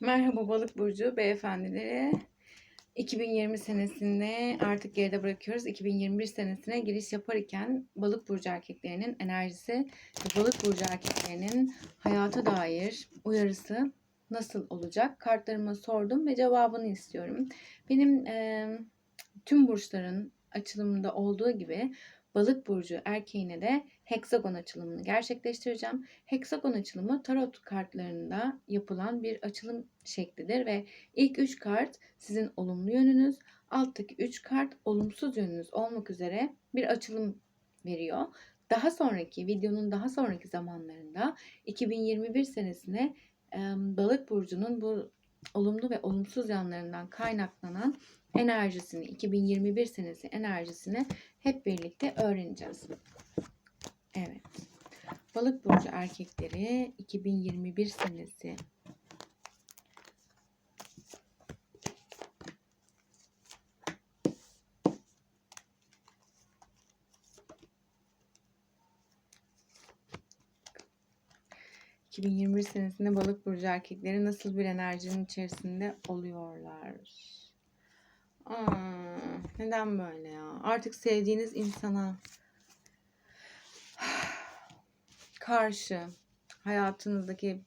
Merhaba Balık Burcu beyefendileri. 2020 senesinde artık geride bırakıyoruz. 2021 senesine giriş yaparken Balık Burcu erkeklerinin enerjisi ve Balık Burcu erkeklerinin hayata dair uyarısı nasıl olacak? Kartlarıma sordum ve cevabını istiyorum. Benim e, tüm burçların açılımında olduğu gibi Balık burcu erkeğine de heksagon açılımını gerçekleştireceğim. Heksagon açılımı tarot kartlarında yapılan bir açılım şeklidir ve ilk 3 kart sizin olumlu yönünüz, alttaki 3 kart olumsuz yönünüz olmak üzere bir açılım veriyor. Daha sonraki videonun daha sonraki zamanlarında 2021 senesine Balık burcunun bu olumlu ve olumsuz yanlarından kaynaklanan enerjisini 2021 senesi enerjisini hep birlikte öğreneceğiz. Evet. Balık burcu erkekleri 2021 senesi ...2021 senesinde balık burcu erkekleri nasıl bir enerjinin içerisinde oluyorlar? Aa, neden böyle ya? Artık sevdiğiniz insana karşı hayatınızdaki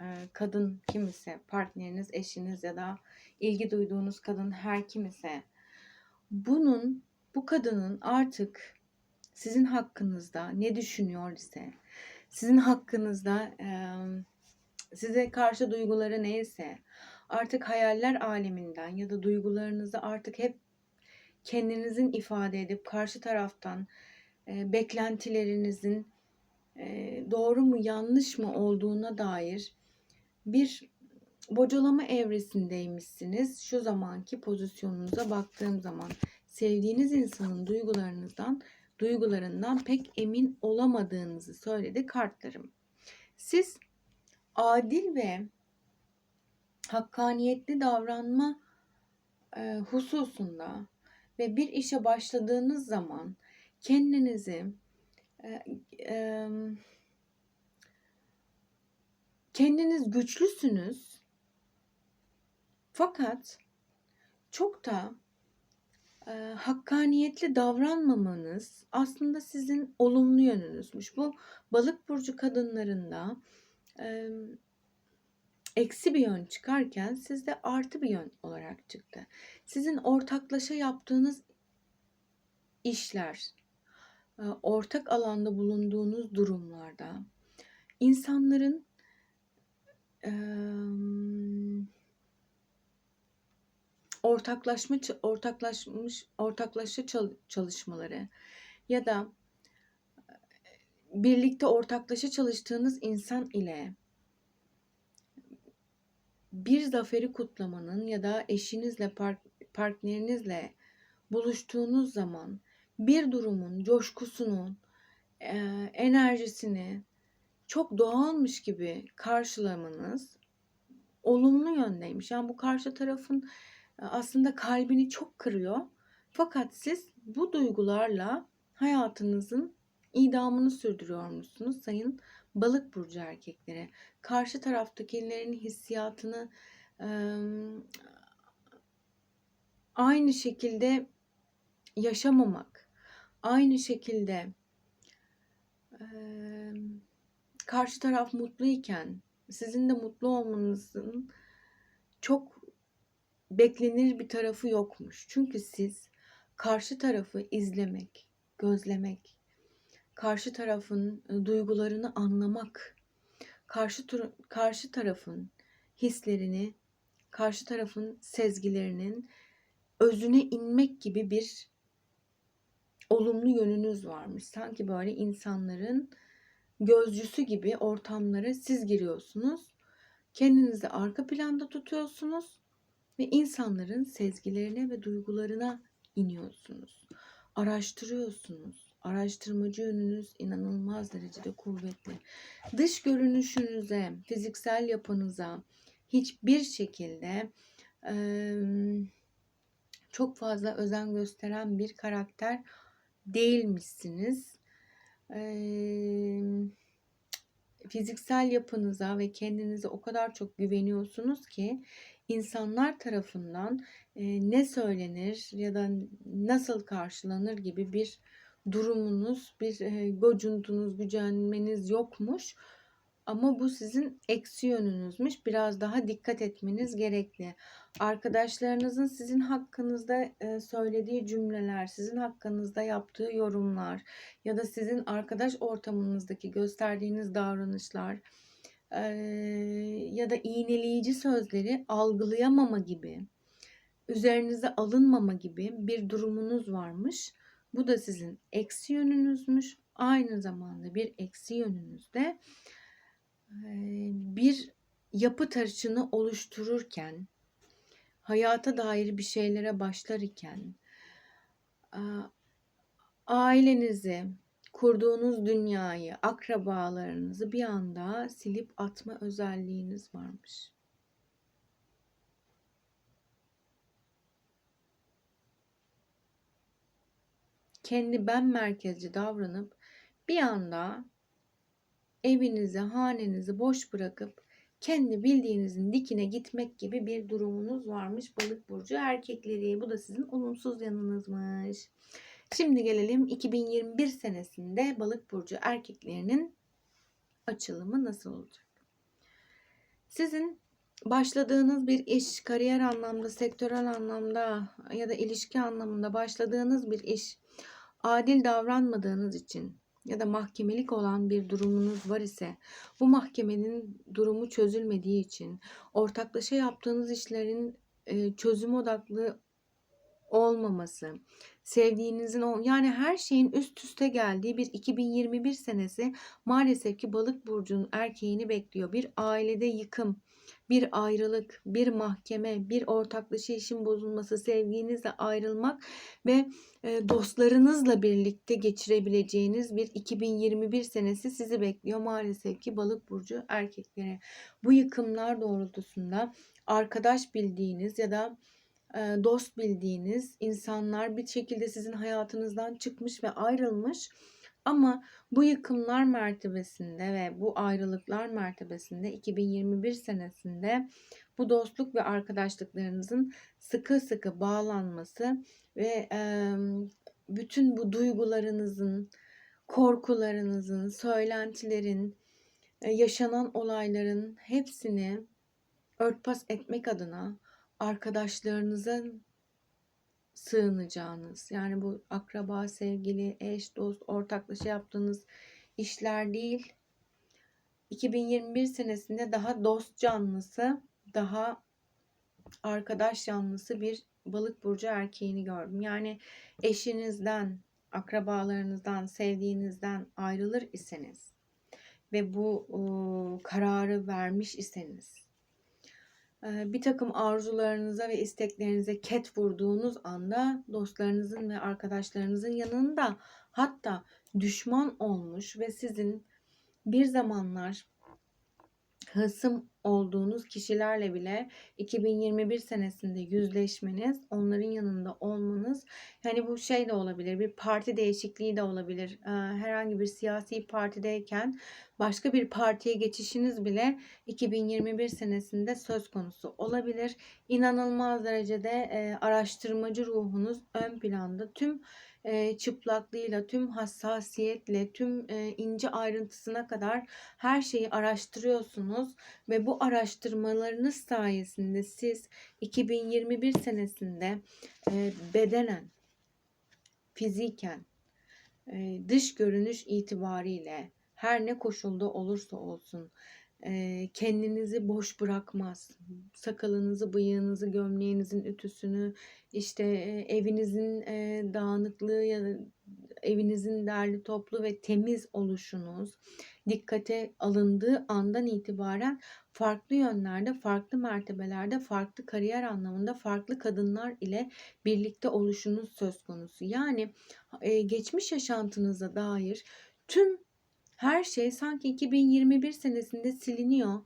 e, kadın kim ise, partneriniz, eşiniz ya da ilgi duyduğunuz kadın her kim ise bunun, bu kadının artık sizin hakkınızda ne düşünüyor ise, sizin hakkınızda size karşı duyguları neyse, artık hayaller aleminden ya da duygularınızı artık hep kendinizin ifade edip karşı taraftan e, beklentilerinizin e, doğru mu yanlış mı olduğuna dair bir bocalama evresindeymişsiniz. Şu zamanki pozisyonunuza baktığım zaman sevdiğiniz insanın duygularınızdan duygularından pek emin olamadığınızı söyledi kartlarım. Siz adil ve hakkaniyetli davranma e, hususunda ve bir işe başladığınız zaman kendinizi e, e, kendiniz güçlüsünüz fakat çok da e, hakkaniyetli davranmamanız aslında sizin olumlu yönünüzmüş. Bu balık burcu kadınlarında e, eksi bir yön çıkarken sizde artı bir yön olarak çıktı. Sizin ortaklaşa yaptığınız işler, e, ortak alanda bulunduğunuz durumlarda insanların ortaklaşma ortaklaşmış ortaklaşa çalışmaları ya da birlikte ortaklaşa çalıştığınız insan ile bir zaferi kutlamanın ya da eşinizle partnerinizle buluştuğunuz zaman bir durumun coşkusunu, enerjisini çok doğalmış gibi karşılamanız olumlu yöndeymiş. Yani bu karşı tarafın aslında kalbini çok kırıyor. Fakat siz bu duygularla hayatınızın idamını sürdürüyor musunuz sayın balık burcu erkekleri? Karşı taraftakilerin hissiyatını aynı şekilde yaşamamak, aynı şekilde karşı taraf mutluyken sizin de mutlu olmanızın çok beklenir bir tarafı yokmuş. Çünkü siz karşı tarafı izlemek, gözlemek, karşı tarafın duygularını anlamak, karşı karşı tarafın hislerini, karşı tarafın sezgilerinin özüne inmek gibi bir olumlu yönünüz varmış. Sanki böyle insanların gözcüsü gibi ortamlara siz giriyorsunuz. Kendinizi arka planda tutuyorsunuz ve insanların sezgilerine ve duygularına iniyorsunuz. Araştırıyorsunuz. Araştırmacı yönünüz inanılmaz derecede kuvvetli. Dış görünüşünüze, fiziksel yapınıza hiçbir şekilde e, çok fazla özen gösteren bir karakter değilmişsiniz. E, fiziksel yapınıza ve kendinize o kadar çok güveniyorsunuz ki insanlar tarafından e, ne söylenir ya da nasıl karşılanır gibi bir durumunuz, bir e, gücenmeniz yokmuş. Ama bu sizin eksi yönünüzmüş. Biraz daha dikkat etmeniz gerekli. Arkadaşlarınızın sizin hakkınızda e, söylediği cümleler, sizin hakkınızda yaptığı yorumlar ya da sizin arkadaş ortamınızdaki gösterdiğiniz davranışlar e, ya da iğneleyici sözleri algılayamama gibi, üzerinize alınmama gibi bir durumunuz varmış. Bu da sizin eksi yönünüzmüş. Aynı zamanda bir eksi yönünüzde bir yapı taşını oluştururken, hayata dair bir şeylere başlar iken, ailenizi, kurduğunuz dünyayı, akrabalarınızı bir anda silip atma özelliğiniz varmış. Kendi ben merkezci davranıp bir anda evinizi, hanenizi boş bırakıp kendi bildiğinizin dikine gitmek gibi bir durumunuz varmış balık burcu erkekleri. Bu da sizin olumsuz yanınızmış. Şimdi gelelim 2021 senesinde balık burcu erkeklerinin açılımı nasıl olacak? Sizin başladığınız bir iş, kariyer anlamda, sektörel anlamda ya da ilişki anlamında başladığınız bir iş adil davranmadığınız için ya da mahkemelik olan bir durumunuz var ise bu mahkemenin durumu çözülmediği için ortaklaşa yaptığınız işlerin e, çözüm odaklı olmaması, sevdiğinizin yani her şeyin üst üste geldiği bir 2021 senesi maalesef ki balık burcunun erkeğini bekliyor. Bir ailede yıkım, bir ayrılık, bir mahkeme, bir ortaklaşa işin bozulması, sevginizle ayrılmak ve e, dostlarınızla birlikte geçirebileceğiniz bir 2021 senesi sizi bekliyor maalesef ki balık burcu erkeklere. Bu yıkımlar doğrultusunda arkadaş bildiğiniz ya da e, dost bildiğiniz insanlar bir şekilde sizin hayatınızdan çıkmış ve ayrılmış ama bu yıkımlar mertebesinde ve bu ayrılıklar mertebesinde 2021 senesinde bu dostluk ve arkadaşlıklarınızın sıkı sıkı bağlanması ve bütün bu duygularınızın, korkularınızın, söylentilerin, yaşanan olayların hepsini örtbas etmek adına arkadaşlarınızın sığınacağınız yani bu akraba, sevgili, eş, dost, ortaklaşa yaptığınız işler değil. 2021 senesinde daha dost canlısı, daha arkadaş canlısı bir balık burcu erkeğini gördüm. Yani eşinizden, akrabalarınızdan, sevdiğinizden ayrılır iseniz ve bu o, kararı vermiş iseniz bir takım arzularınıza ve isteklerinize ket vurduğunuz anda dostlarınızın ve arkadaşlarınızın yanında hatta düşman olmuş ve sizin bir zamanlar hısım olduğunuz kişilerle bile 2021 senesinde yüzleşmeniz, onların yanında olmanız, yani bu şey de olabilir, bir parti değişikliği de olabilir. Herhangi bir siyasi partideyken başka bir partiye geçişiniz bile 2021 senesinde söz konusu olabilir. İnanılmaz derecede araştırmacı ruhunuz ön planda. Tüm e, çıplaklığıyla, tüm hassasiyetle, tüm e, ince ayrıntısına kadar her şeyi araştırıyorsunuz ve bu araştırmalarınız sayesinde siz 2021 senesinde e, bedenen, fiziken, dış görünüş itibariyle her ne koşulda olursa olsun kendinizi boş bırakmaz. Sakalınızı, bıyığınızı, gömleğinizin ütüsünü, işte evinizin dağınıklığı ya da evinizin derli toplu ve temiz oluşunuz dikkate alındığı andan itibaren farklı yönlerde, farklı mertebelerde, farklı kariyer anlamında farklı kadınlar ile birlikte oluşunuz söz konusu. Yani geçmiş yaşantınıza dair tüm her şey sanki 2021 senesinde siliniyor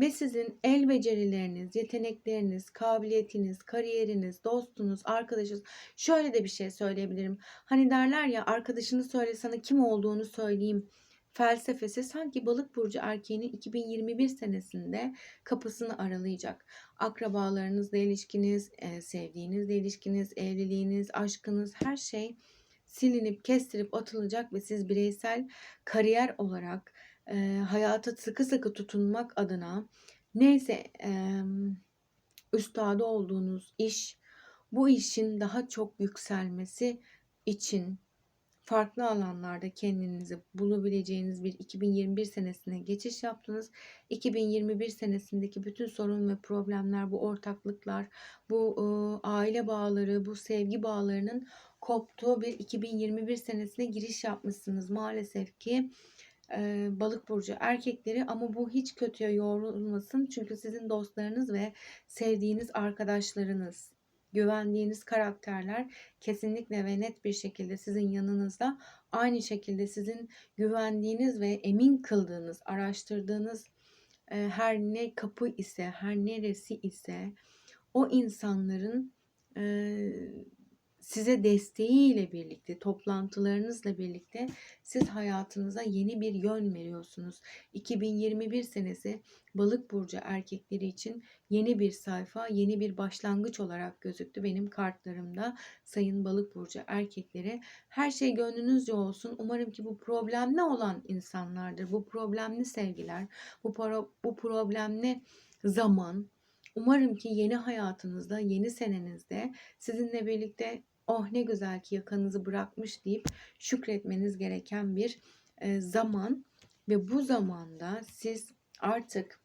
ve sizin el becerileriniz, yetenekleriniz, kabiliyetiniz, kariyeriniz, dostunuz, arkadaşınız şöyle de bir şey söyleyebilirim. Hani derler ya arkadaşını söyle sana kim olduğunu söyleyeyim felsefesi sanki balık burcu erkeğinin 2021 senesinde kapısını aralayacak. Akrabalarınızla ilişkiniz, e, sevdiğinizle ilişkiniz, evliliğiniz, aşkınız her şey silinip kestirip atılacak ve siz bireysel kariyer olarak e, hayata sıkı sıkı tutunmak adına neyse e, üstadı olduğunuz iş bu işin daha çok yükselmesi için farklı alanlarda kendinizi bulabileceğiniz bir 2021 senesine geçiş yaptınız. 2021 senesindeki bütün sorun ve problemler, bu ortaklıklar, bu e, aile bağları, bu sevgi bağlarının koptuğu bir 2021 senesine giriş yapmışsınız. Maalesef ki e, balık burcu erkekleri ama bu hiç kötüye yorulmasın. Çünkü sizin dostlarınız ve sevdiğiniz arkadaşlarınız, güvendiğiniz karakterler kesinlikle ve net bir şekilde sizin yanınızda. Aynı şekilde sizin güvendiğiniz ve emin kıldığınız, araştırdığınız e, her ne kapı ise, her neresi ise o insanların e, size desteğiyle birlikte, toplantılarınızla birlikte siz hayatınıza yeni bir yön veriyorsunuz. 2021 senesi Balık burcu erkekleri için yeni bir sayfa, yeni bir başlangıç olarak gözüktü benim kartlarımda. Sayın Balık burcu erkekleri, her şey gönlünüzce olsun. Umarım ki bu problemli olan insanlardır. Bu problemli sevgiler, bu pro, bu problemli zaman, Umarım ki yeni hayatınızda, yeni senenizde sizinle birlikte oh ne güzel ki yakanızı bırakmış deyip şükretmeniz gereken bir e, zaman ve bu zamanda siz artık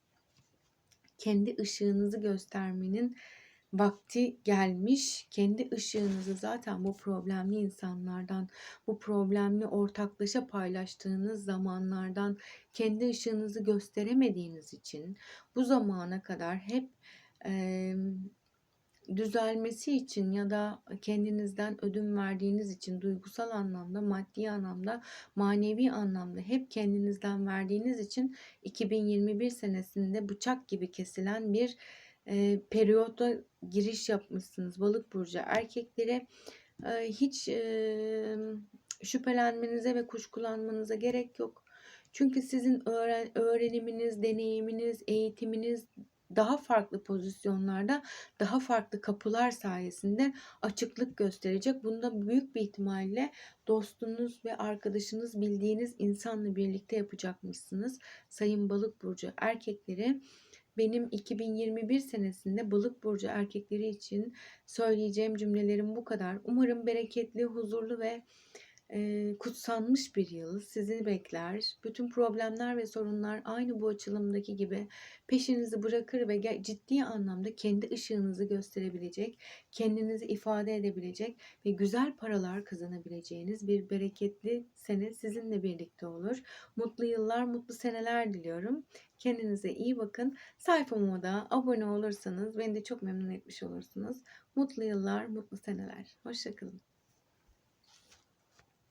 kendi ışığınızı göstermenin vakti gelmiş. Kendi ışığınızı zaten bu problemli insanlardan, bu problemli ortaklaşa paylaştığınız zamanlardan kendi ışığınızı gösteremediğiniz için bu zamana kadar hep e, düzelmesi için ya da kendinizden ödün verdiğiniz için duygusal anlamda, maddi anlamda, manevi anlamda hep kendinizden verdiğiniz için 2021 senesinde bıçak gibi kesilen bir e, periyoda giriş yapmışsınız balık burcu erkeklere e, hiç e, şüphelenmenize ve kuşkulanmanıza gerek yok. Çünkü sizin öğren, öğreniminiz, deneyiminiz, eğitiminiz daha farklı pozisyonlarda, daha farklı kapılar sayesinde açıklık gösterecek. Bunda büyük bir ihtimalle dostunuz ve arkadaşınız bildiğiniz insanla birlikte yapacakmışsınız. Sayın Balık burcu erkekleri benim 2021 senesinde balık burcu erkekleri için söyleyeceğim cümlelerim bu kadar. Umarım bereketli, huzurlu ve e, kutsanmış bir yıl sizi bekler. Bütün problemler ve sorunlar aynı bu açılımdaki gibi peşinizi bırakır ve ciddi anlamda kendi ışığınızı gösterebilecek, kendinizi ifade edebilecek ve güzel paralar kazanabileceğiniz bir bereketli sene sizinle birlikte olur. Mutlu yıllar, mutlu seneler diliyorum. Kendinize iyi bakın. Sayfama da abone olursanız beni de çok memnun etmiş olursunuz. Mutlu yıllar, mutlu seneler. Hoşçakalın.